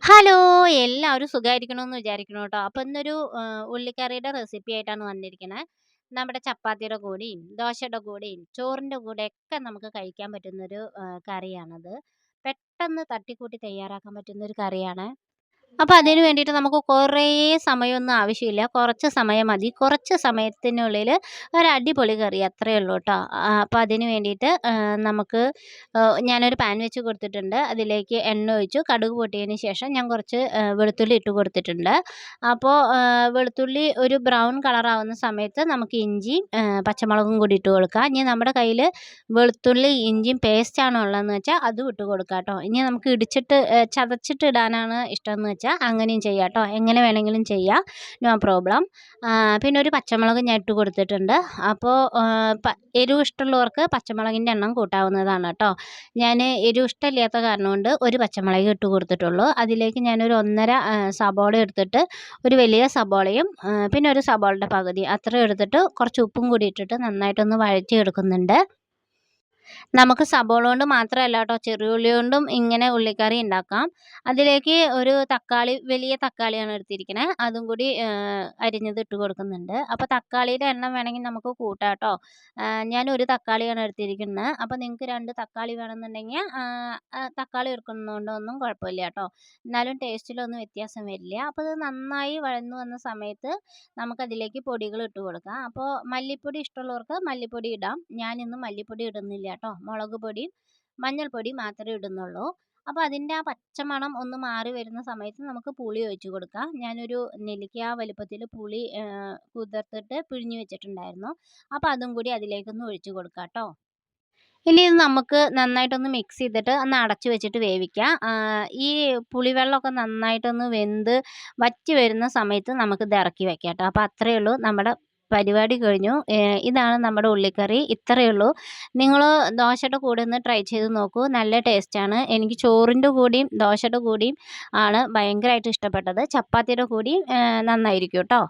Hello! എല്ലാവരും സുഖമായിരിക്കണമെന്ന് വിചാരിക്കണം കേട്ടോ. അപ്പം ഇന്നൊരു ഉള്ളിക്കറിയുടെ റെസിപ്പി ആയിട്ടാണ് വന്നിരിക്കുന്നത് നമ്മുടെ ചപ്പാത്തിയുടെ കൂടെയും, ദോശയുടെ കൂടെയും, ചോറിന്റെ കൂടെയൊക്കെ നമുക്ക് കഴിക്കാൻ പറ്റുന്നൊരു കറിയാണത്. പെട്ടെന്ന് തട്ടിക്കൂട്ടി തയ്യാറാക്കാൻ പറ്റുന്നൊരു കറിയാണ്. അപ്പൊ അതിന് വേണ്ടിയിട്ട് നമുക്ക് കുറേ സമയമൊന്നും ആവശ്യമില്ല. കുറച്ച് സമയം മതി. കുറച്ച് സമയത്തിനുള്ളിൽ ഒരു അടിപൊളി കറി അത്രയേ ഉള്ളൂ കേട്ടോ അപ്പോൾ അപ്പൊ അതിന് വേണ്ടിയിട്ട് നമുക്ക് ഞാനൊരു പാൻ വെച്ച് കൊടുത്തിട്ടുണ്ട്. അതിലേക്ക് എണ്ണ ഒഴിച്ചു. കടുക് പൊട്ടിയതിന് ശേഷം ഞാൻ കുറച്ച് വെളുത്തുള്ളി ഇട്ട് കൊടുത്തിട്ടുണ്ട്. അപ്പോൾ വെളുത്തുള്ളി ഒരു ബ്രൗൺ കളറാവുന്ന സമയത്ത് നമുക്ക് ഇഞ്ചിയും പച്ചമുളകും കൂടി ഇട്ട് കൊടുക്കാം. ഇനി നമ്മുടെ കയ്യിൽ വെളുത്തുള്ളി ഇഞ്ചിയും പേസ്റ്റാണോ ഉള്ളതെന്ന് വെച്ചാൽ അതും ഇട്ട് കൊടുക്കാം കേട്ടോ ഇനി നമുക്ക് ഇടിച്ചിട്ട് ചതച്ചിട്ട് ഇടാനാണ് ഇഷ്ടമെന്ന് വെച്ചാൽ അങ്ങനെയും ചെയ്യാം കേട്ടോ എങ്ങനെ വേണമെങ്കിലും ചെയ്യാം. No problem. പിന്നെ ഒരു പച്ചമുളക് ഞാൻ ഇട്ട് കൊടുത്തിട്ടുണ്ട്. അപ്പോൾ എരിവ് ഇഷ്ടമുള്ളവർക്ക് പച്ചമുളകിന്റെ എണ്ണം കൂട്ടാവുന്നതാണ് കേട്ടോ ഞാൻ എരിവ് ഇഷ്ടമില്ലാത്ത കാരണം കൊണ്ട് ഒരു പച്ചമുളക് ഇട്ട് കൊടുത്തിട്ടുള്ളൂ. അതിലേക്ക് ഞാനൊരു 1 1/2 സബോള എടുത്തിട്ട് ഒരു വലിയ സബോളയും പിന്നെ ഒരു സബോളയുടെ പകുതി അത്രയും എടുത്തിട്ട് കുറച്ച് ഉപ്പും കൂടി ഇട്ടിട്ട് നന്നായിട്ടൊന്ന് വഴറ്റിയെടുക്കുന്നുണ്ട്. നമുക്ക് സബോള കൊണ്ട് മാത്രമല്ല കേട്ടോ ചെറിയുള്ളി കൊണ്ടും ഇങ്ങനെ ഉള്ളിക്കറി ഉണ്ടാക്കാം. അതിലേക്ക് ഒരു തക്കാളി വലിയ തക്കാളിയാണ് എടുത്തിരിക്കുന്നത് അതും കൂടി അരിഞ്ഞത് ഇട്ട് കൊടുക്കുന്നുണ്ട്. അപ്പോൾ തക്കാളിയുടെ എണ്ണം വേണമെങ്കിൽ നമുക്ക് കൂട്ടാം കേട്ടോ ഞാൻ ഒരു തക്കാളിയാണ് എടുത്തിരിക്കുന്നത്. അപ്പോൾ നിങ്ങൾക്ക് രണ്ട് തക്കാളി വേണമെന്നുണ്ടെങ്കിൽ തക്കാളി എടുക്കുന്നതുകൊണ്ടൊന്നും കുഴപ്പമില്ല കേട്ടോ എന്നാലും ടേസ്റ്റിലൊന്നും വ്യത്യാസം വരില്ല. അപ്പോൾ ഇത് നന്നായി വഴന്നു വന്ന സമയത്ത് നമുക്കതിലേക്ക് പൊടികൾ ഇട്ട് കൊടുക്കാം. അപ്പോൾ മല്ലിപ്പൊടി ഇഷ്ടമുള്ളവർക്ക് മല്ലിപ്പൊടി ഇടാം. ഞാനിന്ന് മല്ലിപ്പൊടി ഇടുന്നില്ല ട്ടോ. മുളക് പൊടിയും മഞ്ഞൾപ്പൊടി മാത്രമേ ഇടുന്നുള്ളൂ. അപ്പോൾ അതിന്റെ ആ പച്ചമണം ഒന്ന് മാറി വരുന്ന സമയത്ത് നമുക്ക് പുളി ഒഴിച്ചു കൊടുക്കാം. ഞാനൊരു നെല്ലിക്ക വലുപ്പത്തിൽ പുളി കുതിർത്തിട്ട് പിഴിഞ്ഞു വെച്ചിട്ടുണ്ടായിരുന്നു. അപ്പോൾ അതും കൂടി അതിലേക്കൊന്ന് ഒഴിച്ചു കൊടുക്കാം കേട്ടോ ഇനി ഇത് നമുക്ക് നന്നായിട്ടൊന്ന് മിക്സ് ചെയ്തിട്ട് ഒന്ന് അടച്ചു വെച്ചിട്ട് വേവിക്കാം. ഈ പുളിവെള്ളമൊക്കെ നന്നായിട്ടൊന്ന് വെന്ത് വറ്റി വരുന്ന സമയത്ത് നമുക്ക് ഇത് ഇറക്കി വെക്കാം കേട്ടോ അപ്പോൾ അത്രയേ ഉള്ളൂ. നമ്മുടെ പരിപാടി കഴിഞ്ഞു. ഇതാണ് നമ്മുടെ ഉള്ളിക്കറി. ഇത്രയേ ഉള്ളൂ. നിങ്ങൾ ദോശയുടെ കൂടെ ഒന്ന് ട്രൈ ചെയ്ത് നോക്കൂ. നല്ല ടേസ്റ്റാണ്. എനിക്ക് ചോറിന്റെ കൂടിയും ദോശയുടെ കൂടിയും ആണ് ഭയങ്കരമായിട്ട് ഇഷ്ടപ്പെട്ടത്. ചപ്പാത്തിയുടെ കൂടിയും നന്നായിരിക്കും ട്ടോ.